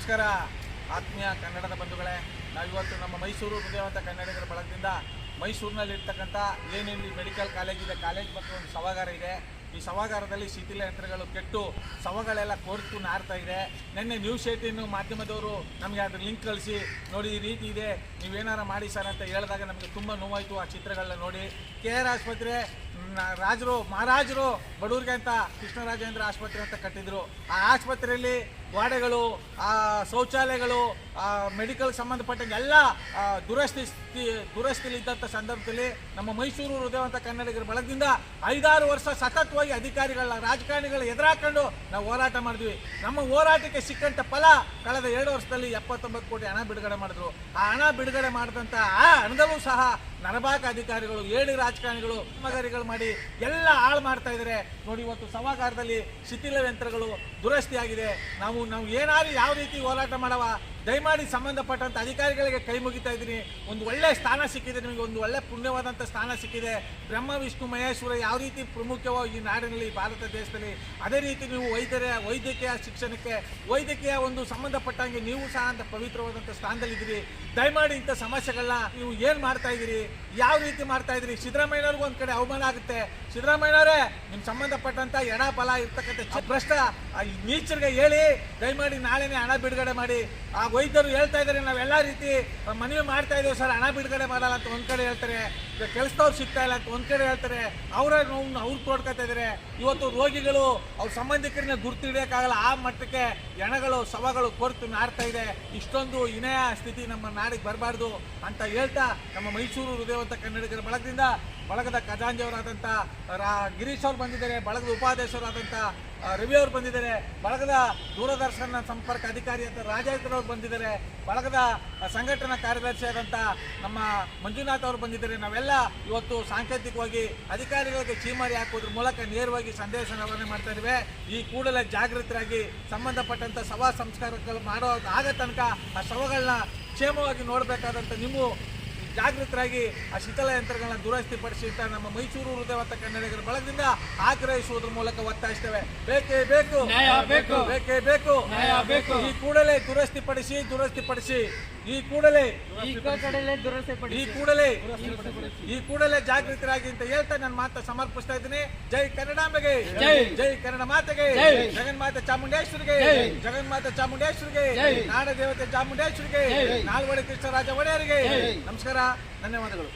ನಮಸ್ಕಾರ. ಆತ್ಮೀಯ ಕನ್ನಡದ ಬಂಧುಗಳೇ, ನಾವಿವತ್ತು ನಮ್ಮ ಮೈಸೂರು ಹೃದಯವಂತ ಕನ್ನಡಿಗರ ಬಳಗದಿಂದ ಮೈಸೂರಿನಲ್ಲಿರ್ತಕ್ಕಂಥ ಏನೇನು ಮೆಡಿಕಲ್ ಕಾಲೇಜ್ ಕಾಲೇಜ್ ಮತ್ತು ಒಂದು ಸಭಾಗಾರ ಇದೆ. ಈ ಸಭಾಗಾರದಲ್ಲಿ ಶಿಥಿಲ ಯಂತ್ರಗಳು ಕೆಟ್ಟು ಸವಗಳೆಲ್ಲ ಕೋರ್ತು ನಾರ್ತಾ ಇದೆ. ನಿನ್ನೆ ನ್ಯೂಸ್ ಏಟಿನ್ ಮಾಧ್ಯಮದವರು ನಮಗೆ ಅದ್ರ ಲಿಂಕ್ ಕಳಿಸಿ, ನೋಡಿ ಈ ರೀತಿ ಇದೆ, ನೀವೇನಾರ ಮಾಡಿ ಸರ್ ಅಂತ ಹೇಳಿದಾಗ ನಮಗೆ ತುಂಬ ನೋವಾಯಿತು ಆ ಚಿತ್ರಗಳನ್ನ ನೋಡಿ. ಕೆ ಆರ್ ಆಸ್ಪತ್ರೆ ರಾಜರು, ಮಹಾರಾಜರು ಬಡವ್ರಿಗೆ ಅಂತ ಕೃಷ್ಣರಾಜೇಂದ್ರ ಆಸ್ಪತ್ರೆ ಅಂತ ಕಟ್ಟಿದ್ರು. ಆ ಆಸ್ಪತ್ರೆಯಲ್ಲಿ ವಾಡೆಗಳು ಆ ಶೌಚಾಲಯಗಳು, ಆ ಮೆಡಿಕಲ್ ಸಂಬಂಧಪಟ್ಟಂಗೆ ಎಲ್ಲ ದುರಸ್ತಿ ಸ್ಥಿ- ದುರಸ್ತಿಲಿ ಇದ್ದಂಥ ಸಂದರ್ಭದಲ್ಲಿ ನಮ್ಮ ಮೈಸೂರು ಹೃದಯವಂತ ಕನ್ನಡಿಗರ ಬಳಗದಿಂದ ಐದಾರು ವರ್ಷ ಸತತವಾಗಿ ಅಧಿಕಾರಿಗಳ ರಾಜಕಾರಣಿಗಳ ಎದುರಾಕೊಂಡು ನಾವು ಹೋರಾಟ ಮಾಡಿದ್ವಿ. ನಮ್ಮ ಹೋರಾಟಕ್ಕೆ ಸಿಕ್ಕಂತ ಫಲ ಕಳೆದ ಎರಡು ವರ್ಷದಲ್ಲಿ ಎಪ್ಪತ್ತೊಂಬತ್ತು ಕೋಟಿ ಹಣ ಬಿಡುಗಡೆ ಮಾಡಿದ್ರು. ಆ ಹಣ ಬಿಡುಗಡೆ ಮಾಡಿದಂಥ ಆ ಹಣದಲ್ಲೂ ಸಹ ನರಬಾಕ ಅಧಿಕಾರಿಗಳು, ಏಳು ರಾಜಕಾರಣಿಗಳು ಕಾಮಗಾರಿಗಳು ಮಾಡಿ ಎಲ್ಲ ಹಾಳು ಮಾಡ್ತಾ ಇದ್ದಾರೆ ನೋಡಿ, ಇವತ್ತು ಸಭಾಗಾರದಲ್ಲಿ ಶಿಥಿಲ ಯಂತ್ರಗಳು ದುರಸ್ತಿಯಾಗಿದೆ. ನಾವು ನಾವು ಏನಾದ್ರು ಯಾವ ರೀತಿ ಹೋರಾಟ ಮಾಡವ? ದಯಮಾಡಿ ಸಂಬಂಧಪಟ್ಟಂತ ಅಧಿಕಾರಿಗಳಿಗೆ ಕೈ ಮುಗಿತಾ ಇದ್ದೀನಿ. ಒಂದು ಒಳ್ಳೆ ಸ್ಥಾನ ಸಿಕ್ಕಿದೆ ನಿಮಗೆ, ಒಂದು ಒಳ್ಳೆ ಪುಣ್ಯವಾದಂಥ ಸ್ಥಾನ ಸಿಕ್ಕಿದೆ. ಬ್ರಹ್ಮ, ವಿಷ್ಣು, ಮಹೇಶ್ವರ ಯಾವ ರೀತಿ ಪ್ರಮುಖವೋ ಈ ನಾಡಿನಲ್ಲಿ ಭಾರತ ದೇಶದಲ್ಲಿ, ಅದೇ ರೀತಿ ನೀವು ವೈದ್ಯರ, ವೈದ್ಯಕೀಯ ಶಿಕ್ಷಣಕ್ಕೆ, ವೈದ್ಯಕೀಯ ಒಂದು ಸಂಬಂಧಪಟ್ಟಂಗೆ ನೀವು ಸಹ ಅಂತ ಪವಿತ್ರವಾದಂಥ ಸ್ಥಾನದಲ್ಲಿದ್ದೀರಿ. ದಯಮಾಡಿ ಇಂಥ ಸಮಸ್ಯೆಗಳನ್ನ ನೀವು ಏನು ಮಾಡ್ತಾ ಇದ್ದೀರಿ? ಯಾವ ರೀತಿ ಮಾಡ್ತಾ ಇದ್ರಿ? ಸಿದ್ದರಾಮಯ್ಯವ್ರಿಗೂ ಒಂದು ಕಡೆ ಅವಮಾನ ಆಗುತ್ತೆ. ಸಿದ್ದರಾಮಯ್ಯನವರೇ, ನಿಮ್ ಸಂಬಂಧಪಟ್ಟಂತ ಎಡ ಫಲ ಇರ್ತಕ್ಕಂಥ ಭ್ರಷ್ಟ ನೀಚರಿಗೆ ಹೇಳಿ, ದಯಮಾಡಿ ನಾಳೆನೇ ಹಣ ಬಿಡುಗಡೆ ಮಾಡಿ. ಆ ವೈದ್ಯರು ಹೇಳ್ತಾ ಇದ್ದಾರೆ, ನಾವೆಲ್ಲ ರೀತಿ ಮನವಿ ಮಾಡ್ತಾ ಇದ್ದೀವಿ ಸರ್, ಹಣ ಬಿಡುಗಡೆ ಮಾಡಲ್ಲ ಅಂತ ಒಂದ್ ಕಡೆ ಹೇಳ್ತಾರೆ. ಕೆಲಸದವ್ರು ಸಿಗ್ತಾ ಇಲ್ಲ ಅಂತ ಒಂದ್ ಕಡೆ ಹೇಳ್ತಾರೆ, ಅವರ ನೋವು ಅವ್ರು ತೋಡ್ಕೊತಾ ಇದ್ದಾರೆ ಇವತ್ತು ರೋಗಿಗಳು ಅವ್ರ ಸಂಬಂಧಿಕರನ್ನ ಗುರ್ತು ಹಿಡಿಯೋಕ್ಕಾಗಲ್ಲ. ಆ ಮಟ್ಟಕ್ಕೆ ಎಣಗಳು, ಸವಗಳು ಕೊರ್ತು ನಾಡ್ತಾ ಇದೆ. ಇಷ್ಟೊಂದು ಇನಯ ಸ್ಥಿತಿ ನಮ್ಮ ನಾಡಿಗೆ ಬರಬಾರ್ದು ಅಂತ ಹೇಳ್ತಾ ನಮ್ಮ ಮೈಸೂರು ಹೃದಯವಂತ ಕನ್ನಡಿಗರ ಬಳಗದಿಂದ ಬಳಗದ ಖಜಾಂಜಿಯವರಾದಂಥ ರಾ, ಗಿರೀಶ್ ಅವ್ರು ಬಂದಿದ್ದಾರೆ, ಬಳಗದ ಉಪಾಧ್ಯಕ್ಷರಾದಂಥ ರವಿ ಅವರು ಬಂದಿದ್ದಾರೆ, ಬಳಗದ ದೂರದರ್ಶನ ಸಂಪರ್ಕ ಅಧಿಕಾರಿ ಅಂತ ರಾಜೇಂದ್ರ ಅವರು ಬಂದಿದ್ದಾರೆ, ಬಳಗದ ಸಂಘಟನಾ ಕಾರ್ಯದರ್ಶಿ ಆದಂಥ ನಮ್ಮ ಮಂಜುನಾಥ್ ಅವರು ಬಂದಿದ್ದಾರೆ. ನಾವೆಲ್ಲ ಇವತ್ತು ಸಾಂಕೇತಿಕವಾಗಿ ಅಧಿಕಾರಿಗಳಿಗೆ ಚೀಮಾರಿ ಹಾಕೋದ್ರ ಮೂಲಕ ನೇರವಾಗಿ ಸಂದೇಶ ರವಾನೆ ಮಾಡ್ತಾ ಇದ್ದೇವೆ. ಈ ಕೂಡಲೇ ಜಾಗೃತರಾಗಿ ಸಂಬಂಧಪಟ್ಟಂಥ ಸಭಾ ಸಂಸ್ಕಾರಗಳು ಮಾಡೋ ಆಗ ತನಕ ಆ ಶವಗಳನ್ನ ಕ್ಷೇಮವಾಗಿ ನೋಡಬೇಕಾದಂಥ ನೀವು ಜಾಗೃತರಾಗಿ ಆ ಶೀತಲ ಯಂತ್ರಗಳನ್ನ ದುರಸ್ತಿಪಡಿಸಿ ಅಂತ ನಮ್ಮ ಮೈಸೂರು ಹೃದಯವಂತ ಕನ್ನಡಿಗರ ಬಳಗದಿಂದ ಆಗ್ರಹಿಸುವುದರ ಮೂಲಕ ಒತ್ತಾಯಿಸ್ತೇವೆ. ಬೇಕೇ ಬೇಕು ಬೇಕು. ಬೇಕೇ. ಈ ಕೂಡಲೇ ದುರಸ್ತಿಪಡಿಸಿ ದುರಸ್ತಿಪಡಿಸಿ ಈ ಕೂಡಲೇ ಈ ಕೂಡಲೇ ದುರಸ್ತಿ ಈ ಕೂಡಲೇ ಈ ಕೂಡಲೇ ಜಾಗೃತರಾಗಿ ಅಂತ ಹೇಳ್ತಾ ನನ್ನ ಮಾತ ಸಮರ್ಪಿಸ್ತಾ ಇದ್ದೀನಿ. ಜೈ ಕನ್ನಡಾಂಬೆಗೆ. ಜೈ. ಜೈ ಕನ್ನಡ ಮಾತೆಗೆ. ಜಗನ್ ಜಗನ್ಮಾತೆ ಚಾಮುಂಡೇಶ್ವರಿಗೆ. ಜಗನ್ಮಾತೆ ಚಾಮುಂಡೇಶ್ವರಿಗೆ. ನಾಡ ದೇವತೆ ಚಾಮುಂಡೇಶ್ವರಿಗೆ. ನಾಲ್ವಡಿ ಕೃಷ್ಣರಾಜ ಒಡೆಯರಿಗೆ. ನಮಸ್ಕಾರ. ಧನ್ಯವಾದಗಳು.